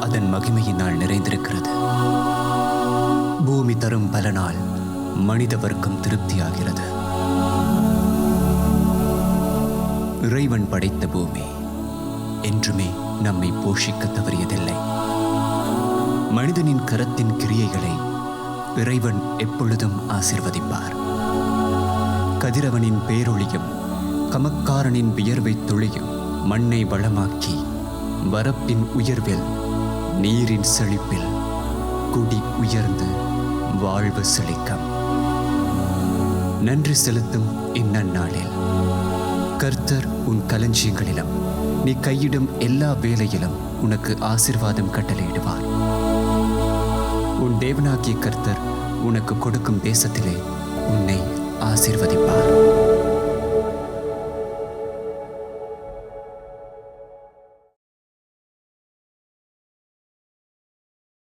அதன் மகிமையினால் நிறைந்திருக்கிறது. பூமி தரும் பலனால் மனித வர்க்கம் திருப்தியாகிறது. இறைவன் படைத்த பூமி என்றுமே நம்மை போஷிக்க தவறியதில்லை. மனிதனின் கரத்தின் கிரியைகளை இறைவன் எப்பொழுதும் ஆசிர்வதிப்பார். கதிரவனின் பேரொளியும் கமக்காரனின் வியர்வை துளியும் மண்ணை வளமாக்கி வரப்பின் உயர்வில் நீரின் செழிப்பில் குடி உயர்ந்து வாழ்வு செழிக்கம். நன்றி செலுத்தும் இந்நன்னாளில் கர்த்தர் உன் களஞ்சியங்களிலும் நீ கையிடும் எல்லா வேலையிலும் உனக்கு ஆசிர்வாதம் கட்டளையிடுவார். உன் தேவனாகிய கர்த்தர் உனக்கு கொடுக்கும் தேசத்திலே உன்னை ஆசிர்வதிப்பார்.